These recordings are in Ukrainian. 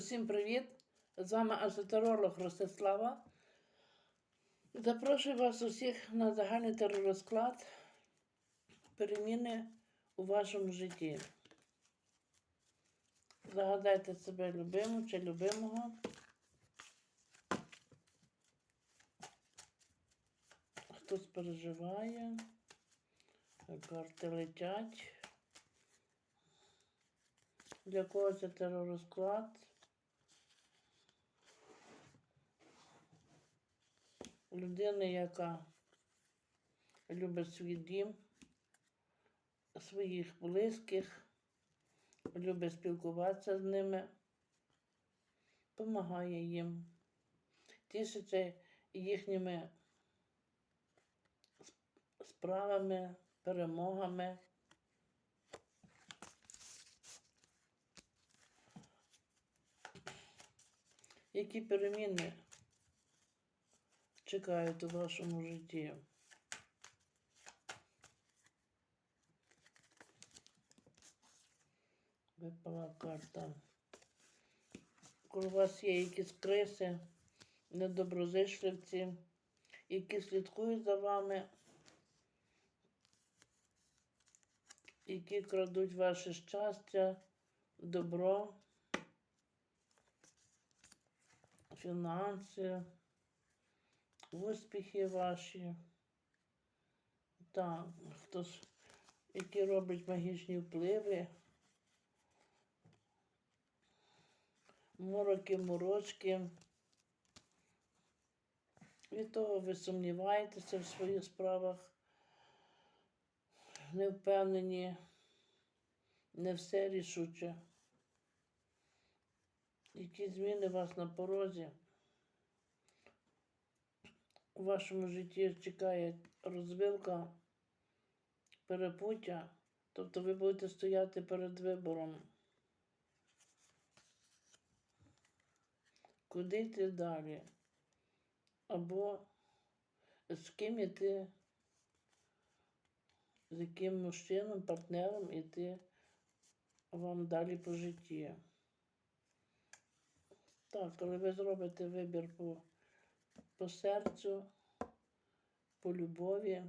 Усім привіт! З вами азотеролог Ростислава. Запрошую вас усіх на загальний теророзклад переміни у вашому житті. Загадайте себе любиму чи любимого. Хтось переживає, карти летять. Для кого це теророзклад? Людина, яка любить свій дім, своїх близьких, любить спілкуватися з ними, допомагає їм, тішиться їхніми справами, перемогами. Які переміни чекають у вашому житті? Випала карта. Коли у вас є якісь криси, недоброзичливці, які слідкують за вами, які крадуть ваше щастя, добро. фінанси, успіхи ваші. Так, хтось, які робить магічні впливи, мороки, морочки. Від того ви сумніваєтеся в своїх справах, не впевнені, не все рішуче які зміни у вас на порозі. У вашому житті чекає розвилка, перепуття, тобто ви будете стояти перед вибором. Куди йти далі? Або з ким іти, з яким мужчином, партнером іти вам далі по житті. Так, коли ви зробите вибір по, по серцю, по любові,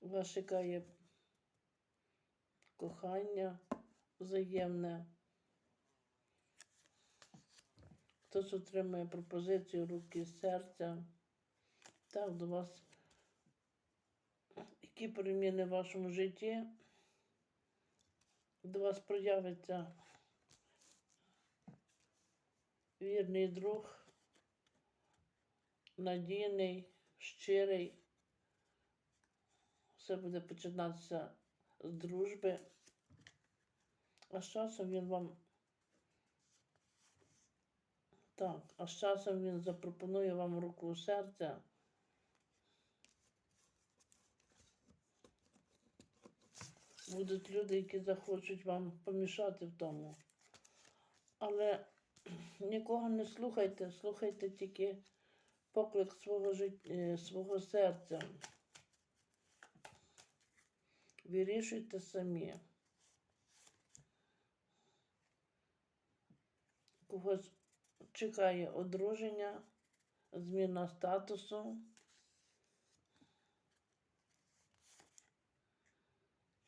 вас чекає кохання взаємне. Хтось отримує пропозицію руки серця. Так, до вас, які переміни в вашому житті, до вас проявиться вірний друг, надійний, щирий. Все буде починатися з дружби. А з часом він вам. Так, а з часом він запропонує вам руку серця. Будуть люди, які захочуть вам помішати в тому. Але нікого не слухайте, слухайте тільки поклик свого життя, е, свого серця. Вирішуйте самі. Когось чекає одруження, зміна статусу.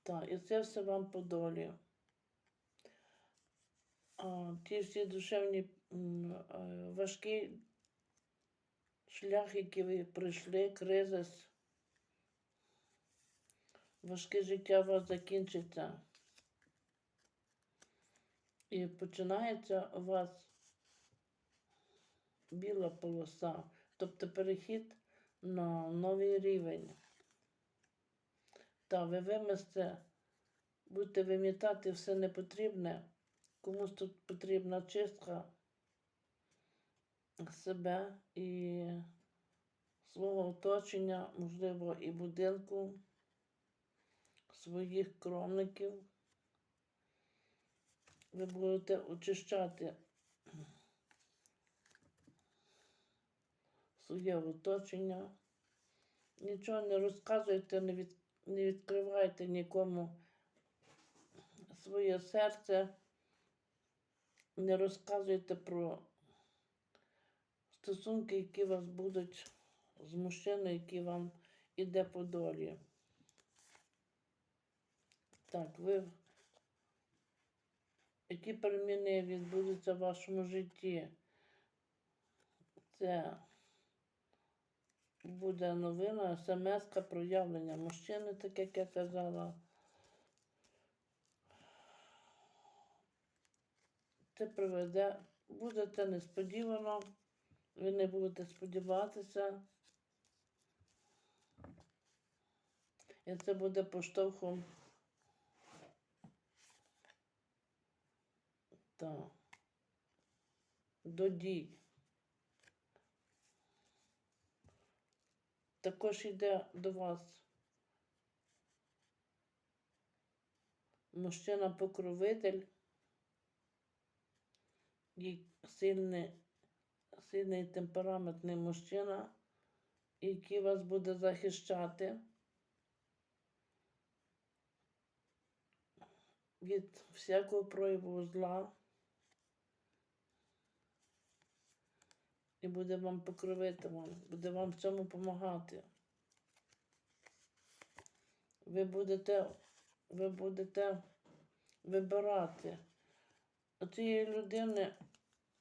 Так, і це все вам по долі ті всі душевні важкий шлях, який ви пройшли, кризис, важке життя у вас закінчиться. І починається у вас біла полоса, тобто перехід на новий рівень. Та ви виместе, будете вимітати все непотрібне. Комусь тут потрібна чистка себе і свого оточення, можливо, і будинку, своїх кромників. Ви будете очищати своє оточення. Нічого не розказуйте, не, від, не відкривайте нікому своє серце не розказуйте про стосунки, які вас будуть з мужчиною, який вам іде по долі. Так, ви. Які переміни відбудуться в вашому житті? Це буде новина, смс проявлення мужчини, так як я казала. Це приведе, буде це несподівано, ви не будете сподіватися. І це буде поштовхом. Так. До дій. Також йде до вас мужчина-покровитель, і сильний, сильний темпераментний мужчина, який вас буде захищати від всякого прояву зла. І буде вам покровити вам, буде вам в цьому допомагати. Ви будете, ви будете вибирати. Цієї людини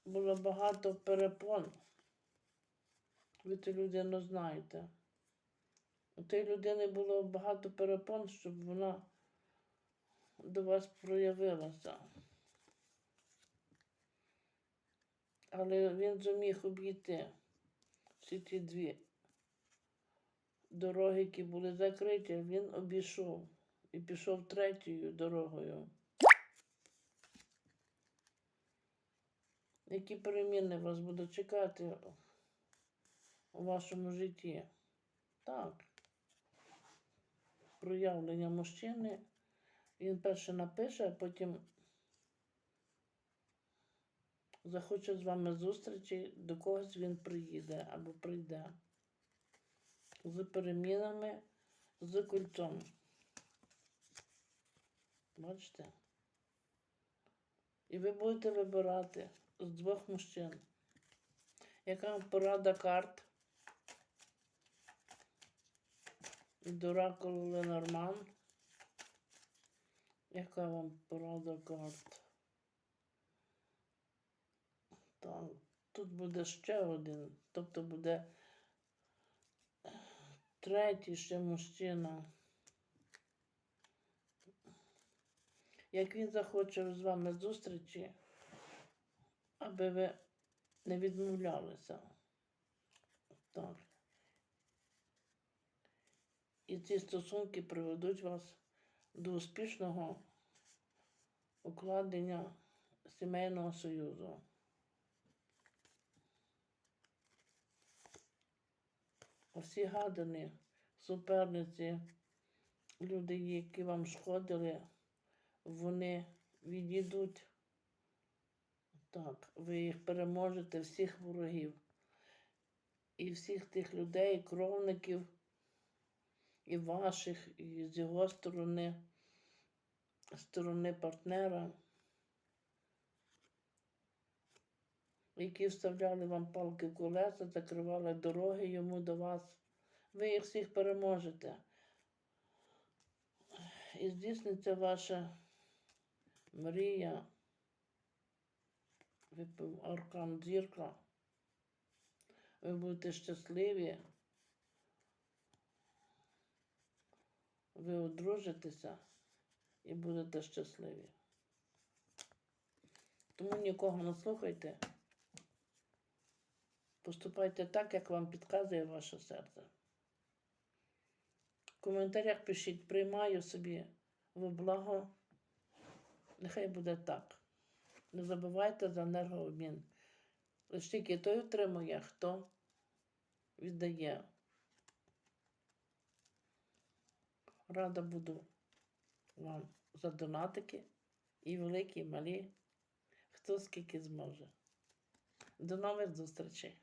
було багато перепон. Ви цю людину знаєте. У цієї людини було багато перепон, щоб вона до вас проявилася. Але він зуміг обійти всі ті дві дороги, які були закриті, він обійшов і пішов третьою дорогою. Які переміни вас будуть чекати у вашому житті? Так. Проявлення мужчини. Він перше напише, а потім захоче з вами зустрічі, до когось він приїде або прийде. З перемінами, з кольцом. Бачите? І ви будете вибирати з двох мужчин. Яка порада карт? Від Ленорман. Яка вам порада карт? Так, тут буде ще один, тобто буде третій ще мужчина. Як він захоче з вами зустрічі, аби ви не відмовлялися. Так. І ці стосунки приведуть вас до успішного укладення сімейного союзу. Всі гадані суперниці, люди, які вам шкодили, вони відійдуть. Так, ви їх переможете, всіх ворогів. І всіх тих людей, кровників, і ваших, і з його сторони, сторони партнера, які вставляли вам палки в колеса, закривали дороги йому до вас. Ви їх всіх переможете. І здійсниться ваша мрія. Аркан зірка. Ви будете щасливі. Ви одружитеся і будете щасливі. Тому нікого не слухайте. Поступайте так, як вам підказує ваше серце. В коментарях пишіть, приймаю собі во благо. Нехай буде так. Не забувайте за енергообмін. Лише тільки той отримує, хто віддає. Рада буду вам за донатики і великі, і малі, хто скільки зможе. До нових зустрічей!